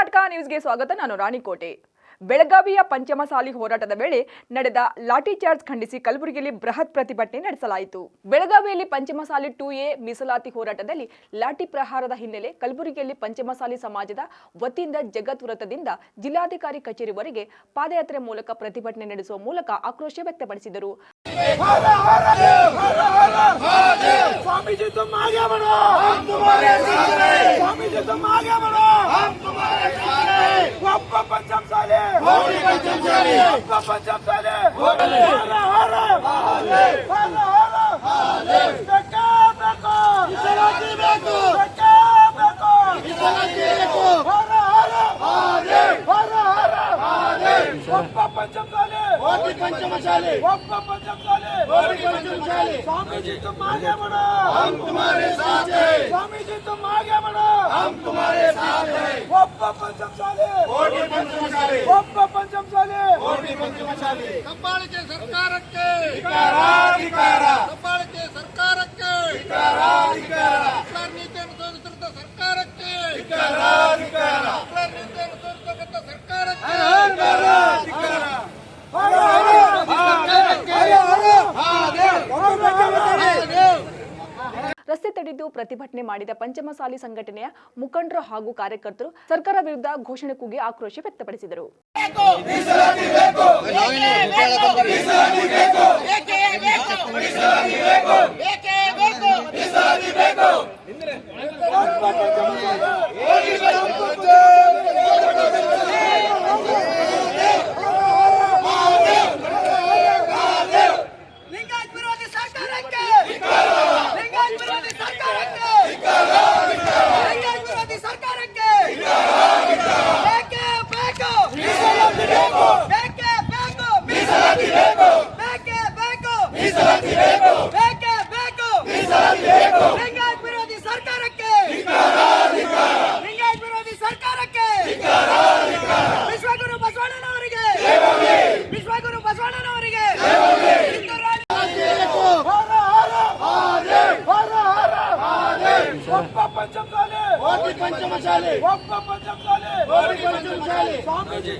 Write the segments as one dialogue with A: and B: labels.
A: ಕರ್ನಾಟಕ ನ್ಯೂಸ್ಗೆ ಸ್ವಾಗತ ನಾನು ರಾಣಿಕೋಟೆ ಬೆಳಗಾವಿಯ ಪಂಚಮಸಾಲಿ ಹೋರಾಟದ ವೇಳೆ ನಡೆದ ಲಾಠಿ ಚಾರ್ಜ್ ಖಂಡಿಸಿ ಕಲಬುರಗಿಯಲ್ಲಿ ಬೃಹತ್ ಪ್ರತಿಭಟನೆ ನಡೆಸಲಾಯಿತು ಬೆಳಗಾವಿಯಲ್ಲಿ ಪಂಚಮಸಾಲಿ ಟು ಎ ಮೀಸಲಾತಿ ಹೋರಾಟದಲ್ಲಿ ಲಾಠಿ ಪ್ರಹಾರದ ಹಿನ್ನೆಲೆ ಕಲಬುರಗಿಯಲ್ಲಿ ಪಂಚಮಸಾಲಿ ಸಮಾಜದ ವತಿಯಿಂದ ಜಗತ್ ವೃತ್ತದಿಂದ ಜಿಲ್ಲಾಧಿಕಾರಿ ಕಚೇರಿವರೆಗೆ ಪಾದಯಾತ್ರೆ ಮೂಲಕ ಪ್ರತಿಭಟನೆ ನಡೆಸುವ ಮೂಲಕ ಆಕ್ರೋಶ ವ್ಯಕ್ತಪಡಿಸಿದರು
B: तुम्हारे साथ हैं स्वामी जी तुम आगे बढ़ो। हम तुम्हारे साथ हैं गोप्पा पंचम साले। होली पंचम साले। गोप्पा पंचम साले। होली हरा। हरा। हाले हरा। हरा। हाले बेटा। बेको इसराती बेको बेटा। बेको इसराती बेको हरा। हरा हाले हरा। हरा हाले गोप्पा पंचम साले। होली पंचम साले। गोप्पा पंचम साले होली पंचम साले स्वामी जी तुम आगे बढ़ो हम तुम्हारे साथ हैं स्वामी जी तुम आगे बढ़ो हम तुम्हारे साथ हैं गोप्पा पंचम साले होली पंचम साले गोप्पा पंचम साले होली पंचम साले
C: ಕಬ್ಬಾಳಿಕೆ ಸರ್ಕಾರಕ್ಕೆ
B: ಧಿಕಾರ ಧಿಕಾರ
C: ಕಬ್ಬಾಳಿಕೆ ಸರ್ಕಾರಕ್ಕೆ
B: ಧಿಕಾರ ಧಿಕಾರ
A: ತಡೆದು ಪ್ರತಿಭಟನೆ ಮಾಡಿದ ಪಂಚಮಸಾಲಿ ಸಂಘಟನೆಯ ಮುಖಂಡರು ಹಾಗೂ ಕಾರ್ಯಕರ್ತರು ಸರ್ಕಾರ ವಿರುದ್ಧ ಘೋಷಣೆ ಕೂಗಿ ಆಕ್ರೋಶ ವ್ಯಕ್ತಪಡಿಸಿದರು
B: ವಿರೋಧಿ ಸರ್ಕಾರಕ್ಕೆ ಲಿಂಗಾಯತ್ ವಿರೋಧಿ ಸರ್ಕಾರಕ್ಕೆ ಲಿಂಗಾಯತ್ ವಿರೋಧಿ ಸರ್ಕಾರಕ್ಕೆ ಬೇಕೇ ಬೇಕು ಬೇಕೇ ಬೇಕು ಬೇಕೇ ಬೇಕು ಬೇಕೇ ಬೇಕು ಲಿಂಗಾಯತ್ ವಿರೋಧಿ ಸರ್ಕಾರಕ್ಕೆ ಲಿಂಗಾಯತ್ ವಿರೋಧಿ ಸರ್ಕಾರಕ್ಕೆ ವಿಶ್ವಗುರು ಬಸವಣ್ಣನವರಿಗೆ ವಿಶ್ವಗುರು ಬಸವಣ್ಣನವರಿಗೆ ಹಿಂದೂ ರಾಜ್ಯ ಹರ ಹರ ಹರ ಹರ ಒಬ್ಬ ಸ್ವಾಮಿ ಪಂಚಮಶಾಲೆ
C: ಸ್ವಾಮೀಜಿ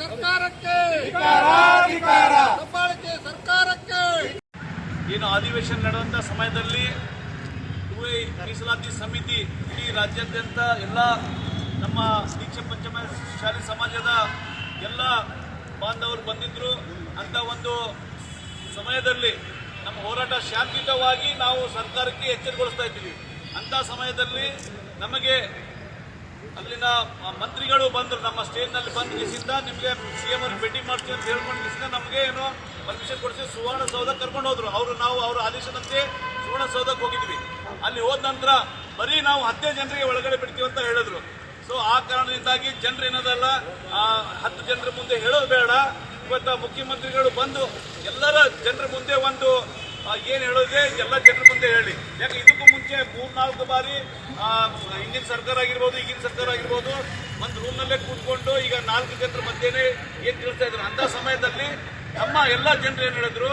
C: ಸರ್ಕಾರಕ್ಕೆ. ಸರ್ಕಾರಕ್ಕೆ.
D: ಏನು ಅಧಿವೇಶನ ನಡೆಯುವಂಥ ಸಮಯದಲ್ಲಿ ಮೀಸಲಾತಿ ಸಮಿತಿ ಇಡೀ ರಾಜ್ಯಾದ್ಯಂತ ಎಲ್ಲ ನಮ್ಮ ದೀಕ್ಷೆ ಪಂಚಮ ಶಾಲೆ ಸಮಾಜದ ಎಲ್ಲ ಬಾಂಧವರು ಬಂದಿದ್ದರು ಅಂತ ಒಂದು ಸಮಯದಲ್ಲಿ ನಮ್ಮ ಹೋರಾಟ ಶಾಂತಿಯುತವಾಗಿ ನಾವು ಸರ್ಕಾರಕ್ಕೆ ಎಚ್ಚರಗೊಳಿಸ್ತಾ ಇದ್ದೀವಿ. ಅಂಥ ಸಮಯದಲ್ಲಿ ನಮಗೆ ಅಲ್ಲಿನ ಮಂತ್ರಿಗಳು ಬಂದರು. ನಮ್ಮ ಸ್ಟೇಟ್ನಲ್ಲಿ ಬಂದ ದಿವಸದಿಂದ ನಿಮಗೆ ಸಿ ಎಂ ಅವ್ರಿಗೆ ಭೇಟಿ ಮಾಡ್ತೀವಿ ಅಂತ ಹೇಳ್ಕೊಂಡು ದಿವಸದಿಂದ ನಮಗೆ ಏನು ಪರ್ಮಿಷನ್ ಕೊಡಿಸಿ ಸುವರ್ಣಸೌಧ ಕರ್ಕೊಂಡು ಹೋದರು. ಅವರು ನಾವು ಅವರ ಆದೇಶದಂತೆ ಸುವರ್ಣಸೌಧಕ್ಕೆ ಹೋಗಿದ್ವಿ. ಅಲ್ಲಿ ಹೋದ ನಂತರ ಬರೀ ನಾವು ಹತ್ತೇ ಜನರಿಗೆ ಒಳಗಡೆ ಬಿಡ್ತೀವಿ ಅಂತ ಹೇಳಿದ್ರು. ಸೊ ಆ ಕಾರಣದಿಂದಾಗಿ ಜನರು ಏನದಲ್ಲ ಆ, ಹತ್ತು ಜನರ ಮುಂದೆ ಹೇಳೋದು ಬೇಡ. ಇವತ್ತು ಮುಖ್ಯಮಂತ್ರಿಗಳು ಬಂದು ಎಲ್ಲರ ಜನರ ಮುಂದೆ ಒಂದು ಏನು ಹೇಳೋದೇ ಹೇಳೋದೆ ಎಲ್ಲ ಜನರ ಮುಂದೆ ಹೇಳಿ. ಯಾಕೆ ಇದಕ್ಕೂ ಮುಂಚೆ ಮೂರ್ನಾಲ್ಕು ಬಾರಿ ಹಿಂದಿನ ಸರ್ಕಾರ ಆಗಿರ್ಬೋದು ಈಗಿನ ಸರ್ಕಾರ ಆಗಿರ್ಬೋದು ಒಂದು ರೂಮ್ನಲ್ಲೇ ಕೂತ್ಕೊಂಡು ಈಗ ನಾಲ್ಕು ಜನರ ಮಧ್ಯೆನೇ ಏನು ತಿಳಿಸ್ತಾ ಇದ್ರು? ಅಂತ ಸಮಯದಲ್ಲಿ ನಮ್ಮ ಎಲ್ಲ ಜನರು ಏನು ಹೇಳಿದ್ರು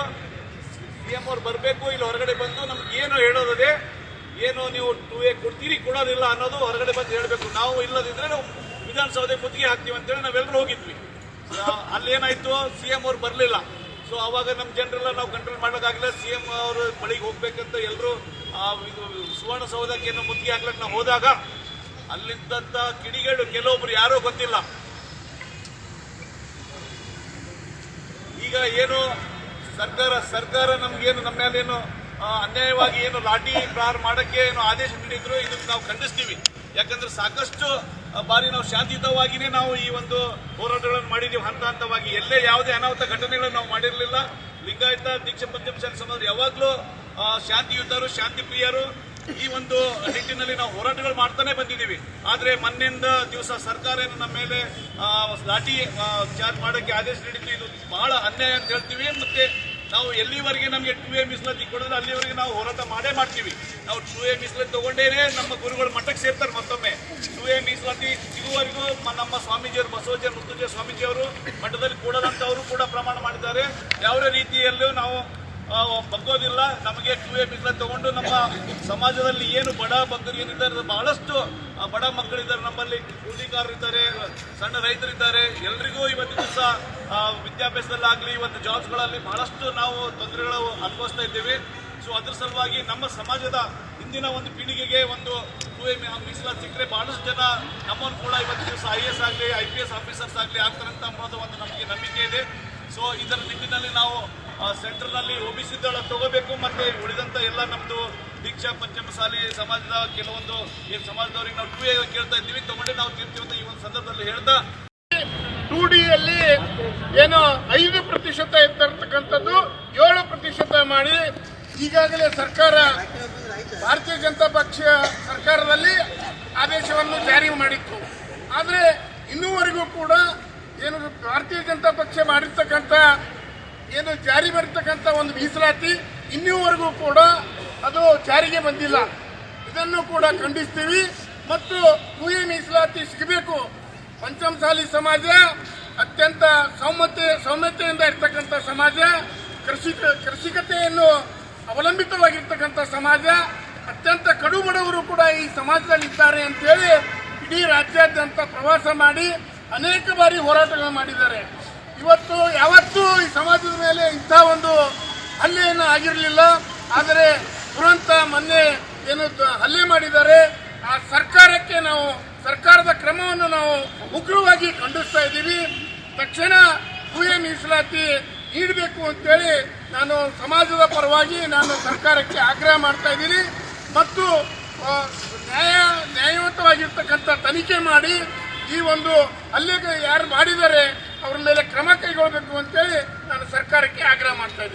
D: ಸಿ ಎಂ ಅವ್ರು ಬರಬೇಕು ಇಲ್ಲಿ ಹೊರಗಡೆ ಬಂದು ನಮ್ಗೆ ಏನು ಹೇಳೋದಿದೆ ಏನು ನೀವು ಟೂ ಎ ಕೊಡ್ತೀರಿ ಕೊಡೋದಿಲ್ಲ ಅನ್ನೋದು ಹೊರಗಡೆ ಬಂದು ಹೇಳಬೇಕು. ನಾವು ಇಲ್ಲದಿದ್ರೆ ನಾವು ವಿಧಾನಸೌಧೆ ಮುತ್ತಿಗೆ ಹಾಕ್ತೀವಿ ಅಂತೇಳಿ ನಾವೆಲ್ಲರೂ ಹೋಗಿದ್ವಿ. ಅಲ್ಲೇನಾಯಿತು? ಸಿ ಎಂ ಅವ್ರು ಬರಲಿಲ್ಲ. ಸೊ ಅವಾಗ ನಮ್ಮ ಜನರೆಲ್ಲ ನಾವು ಕಂಟ್ರೋಲ್ ಮಾಡೋಕ್ಕಾಗಲಿಲ್ಲ ಸಿ ಎಂ ಅವರು ಬಳಿಗೆ ಹೋಗ್ಬೇಕಂತ ಎಲ್ಲರೂ ಸುವರ್ಣಸೌಧಕ್ಕೆ ಏನೋ ಮುತ್ತಿಗೆ ಹಾಕ್ಲಕ್ಕೆ ನಾವು ಹೋದಾಗ ಅಲ್ಲಿದ್ದಂಥ ಕಿಡಿಗಳು ಕೆಲವೊಬ್ರು ಯಾರೋ ಗೊತ್ತಿಲ್ಲ. ಈಗ ಏನು ಸರ್ಕಾರ ಸರ್ಕಾರ ನಮ್ಗೇನು ನಮ್ಮ ಮೇಲೆ ಏನು ಅನ್ಯಾಯವಾಗಿ ಏನು ಲಾಠಿ ಪ್ರಾರ್ ಮಾಡೋಕ್ಕೆ ಏನು ಆದೇಶ ನೀಡಿದ್ರು, ಇದನ್ನು ನಾವು ಖಂಡಿಸ್ತೀವಿ. ಯಾಕಂದ್ರೆ ಸಾಕಷ್ಟು ಬಾರಿ ನಾವು ಶಾಂತಿಯುತವಾಗಿಯೇ ನಾವು ಈ ಒಂದು ಹೋರಾಟಗಳನ್ನು ಮಾಡಿದ್ದೀವಿ ಹಂತ ಹಂತವಾಗಿ ಎಲ್ಲೇ ಯಾವುದೇ ಅನಾಹುತ ಘಟನೆಗಳನ್ನು ನಾವು ಮಾಡಿರಲಿಲ್ಲ. ಲಿಂಗಾಯತ, ದೀಕ್ಷೆ ಪಂಚಮಸಾಲಿ ಸಮಾಜ ಯಾವಾಗಲೂ ಶಾಂತಿಯುತರು ಶಾಂತಿ ಪ್ರಿಯರು ಈ ಒಂದು ನಿಟ್ಟಿನಲ್ಲಿ ನಾವು ಹೋರಾಟಗಳು ಮಾಡ್ತಾನೆ ಬಂದಿದ್ದೀವಿ. ಆದರೆ ಮೊನ್ನೆಯಿಂದ ದಿವಸ ಸರ್ಕಾರ ಏನು ನಮ್ಮ ಮೇಲೆ ಲಾಠಿ ಚಾರ್ಜ್ ಮಾಡೋಕ್ಕೆ ಆದೇಶ ನೀಡಿದ್ದು, ಇದು ಬಹಳ ಅನ್ಯಾಯ ಅಂತ ಹೇಳ್ತೀವಿ. ಮತ್ತೆ ನಾವು ಎಲ್ಲಿವರೆಗೆ ನಮಗೆ ಟು ಎ ಮೀಸಲಾತಿ ಕೊಡೋದು, ಅಲ್ಲಿವರೆಗೆ ನಾವು ಹೋರಾಟ ಮಾಡೇ ಮಾಡ್ತೀವಿ. ನಾವು ಟು ಎ ಮೀಸಲಾತಿ ತಗೊಂಡೇನೆ ನಮ್ಮ ಗುರುಗಳು ಮಠಕ್ಕೆ ಸೇರ್ತಾರೆ ಮತ್ತೊಮ್ಮೆ. ಟು ಎ ಮೀಸಲಾತಿ ಮ- ನಮ್ಮ ಸ್ವಾಮೀಜಿಯವರು ಬಸವಜ ಮೃತ್ಯುಂಜಯ ಸ್ವಾಮೀಜಿಯವರು ಮಠದಲ್ಲಿ ಕೂಡದಂತವರು ಕೂಡ ಪ್ರಮಾಣ ಮಾಡಿದ್ದಾರೆ. ಯಾವುದೇ ರೀತಿಯಲ್ಲೂ ನಾವು ಬಗ್ಗೋದಿಲ್ಲ ನಮಗೆ ಟು ಎ ಮೀಸಲಾತಿ ತಗೊಂಡು ನಮ್ಮ ಸಮಾಜದಲ್ಲಿ ಏನು ಬಡ ಬಗ್ಗರು ಏನಿದ್ದಾರೆ ಬಹಳಷ್ಟು ಬಡ ಮಕ್ಕಳಿದ್ದಾರೆ. ನಮ್ಮಲ್ಲಿ ಕೂಲಿಕಾರರಿದ್ದಾರೆ ಸಣ್ಣ ರೈತರಿದ್ದಾರೆ. ಎಲ್ರಿಗೂ ಇವತ್ತು ದಿವಸ ವಿದ್ಯಾಭ್ಯಾಸದಲ್ಲಾಗಲಿ, ಇವತ್ತು ಜಾಬ್ಸ್ಗಳಲ್ಲಿ ಬಹಳಷ್ಟು ನಾವು ತೊಂದರೆಗಳು ಅನುಭವಿಸ್ತಾ ಇದ್ದೇವೆ. ಸೊ ಅದ್ರ ಸಲುವಾಗಿ ನಮ್ಮ ಸಮಾಜದ ಇಂದಿನ ಒಂದು ಪೀಳಿಗೆಗೆ ಒಂದು ಟೂ ಎ ಮೀಸಲಾತಿ ಸಿಕ್ಕರೆ ಬಹಳಷ್ಟು ಜನ ನಮ್ಮನ್ನು ಕೂಡ ಇವತ್ತು ದಿವಸ ಐ ಎಸ್ ಆಗಲಿ ಐ ಪಿ ಎಸ್ ಆಫೀಸರ್ಸ್ ಆಗಲಿ ಆಗ್ತಾರಂತ ಅನ್ನೋದು ಒಂದು ನಮಗೆ ನಂಬಿಕೆ ಇದೆ. ಸೊ ಇದರ ನಿಟ್ಟಿನಲ್ಲಿ ನಾವು ಸೆಂಟರ್ನಲ್ಲಿ ಒ ಬಿ ಸಿ ತಗೋಬೇಕು ಮತ್ತೆ ಉಳಿದಂತ ಎಲ್ಲ ನಮ್ದು ದೀಕ್ಷಾ ಪಂಚಮಸಾಲಿ ಸಮಾಜದ ಕೆಲವೊಂದು ಈ ಸಮಾಜದವ್ರಿಗೆ ನಾವು ಟೂ ಎ ಕೇಳ್ತಾ ಇದ್ದೀವಿ. ತಗೊಂಡೆ ನಾವು ತೀರ್ತೀವಿ ಅಂತ ಈ ಒಂದು ಸಂದರ್ಭದಲ್ಲಿ ಹೇಳ್ತಾ.
C: ಟೂ ಡಿಯಲ್ಲಿ ಏನು ಐದು ಪ್ರತಿಶತ ಇರ್ತಕ್ಕಂಥದ್ದು ಏಳು ಪ್ರತಿಶತ ಮಾಡಿ ಈಗಾಗಲೇ ಸರ್ಕಾರ, ಭಾರತೀಯ ಜನತಾ ಪಕ್ಷ ಸರ್ಕಾರದಲ್ಲಿ ಆದೇಶವನ್ನು ಜಾರಿ ಮಾಡಿತ್ತು. ಆದರೆ ಇನ್ನೂವರೆಗೂ ಕೂಡ ಏನು ಭಾರತೀಯ ಜನತಾ ಪಕ್ಷ ಮಾಡಿರ್ತಕ್ಕಂಥ ಏನು ಜಾರಿ ಬರ್ತಕ್ಕಂಥ ಒಂದು ಮೀಸಲಾತಿ ಇನ್ನೂವರೆಗೂ ಕೂಡ ಅದು ಜಾರಿಗೆ ಬಂದಿಲ್ಲ. ಇದನ್ನು ಕೂಡ ಖಂಡಿಸ್ತೀವಿ. ಮತ್ತು ಕೂಯಿ ಮೀಸಲಾತಿ ಸಿಗಬೇಕು. ಪಂಚಮಸಾಲಿ ಸಮಾಜ, ಅತ್ಯಂತ ಸೌಮ್ಯತೆ, ಸೌಮ್ಯತೆಯಿಂದ ಇರ್ತಕ್ಕಂಥ ಸಮಾಜ ಕೃಷಿ ಕೃಷಿಕತೆಯನ್ನು ಅವಲಂಬಿತವಾಗಿರ್ತಕ್ಕಂಥ ಸಮಾಜ, ಅತ್ಯಂತ ಕಡು ಬಡವರು ಕೂಡ ಈ ಸಮಾಜದಲ್ಲಿ ಇದ್ದಾರೆ ಅಂತೇಳಿ ಇಡೀ ರಾಜ್ಯಾದ್ಯಂತ ಪ್ರವಾಸ ಮಾಡಿ ಅನೇಕ ಬಾರಿ ಹೋರಾಟಗಳನ್ನು ಮಾಡಿದ್ದಾರೆ. ಇವತ್ತು, ಯಾವತ್ತೂ ಈ ಸಮಾಜದ ಮೇಲೆ ಇಂಥ ಒಂದು ಹಲ್ಲೆಯನ್ನು ಆಗಿರಲಿಲ್ಲ. ಆದರೆ ದುರಂತ ಮೊನ್ನೆ ಏನು ಹಲ್ಲೆ ಮಾಡಿದ್ದಾರೆ. ಆ ಸರ್ಕಾರಕ್ಕೆ ನಾವು, ಸರ್ಕಾರದ ಕ್ರಮವನ್ನು ನಾವು ಉಗ್ರವಾಗಿ ಖಂಡಿಸ್ತಾ ಇದ್ದೀವಿ. ತಕ್ಷಣ ಟೂಎ ಮೀಸಲಾತಿ ನೀಡಬೇಕು ಅಂತೇಳಿ ನಾನು ಸಮಾಜದ ಪರವಾಗಿ ನಾನು ಸರ್ಕಾರಕ್ಕೆ ಆಗ್ರಹ ಮಾಡ್ತಾ ಇದ್ದೀನಿ. ಮತ್ತು ನ್ಯಾಯ ನ್ಯಾಯಯುತವಾಗಿರ್ತಕ್ಕಂಥ ತನಿಖೆ ಮಾಡಿ ಈ ಒಂದು ಹಲ್ಲೆಗೆ ಯಾರು ಮಾಡಿದ್ದಾರೆ ಅವ್ರ ಮೇಲೆ ಕ್ರಮ ಕೈಗೊಳ್ಳಬೇಕು ಅಂತೇಳಿ ನಾನು ಸರ್ಕಾರಕ್ಕೆ ಆಗ್ರಹ ಮಾಡ್ತಾ ಇದ್ದೀನಿ.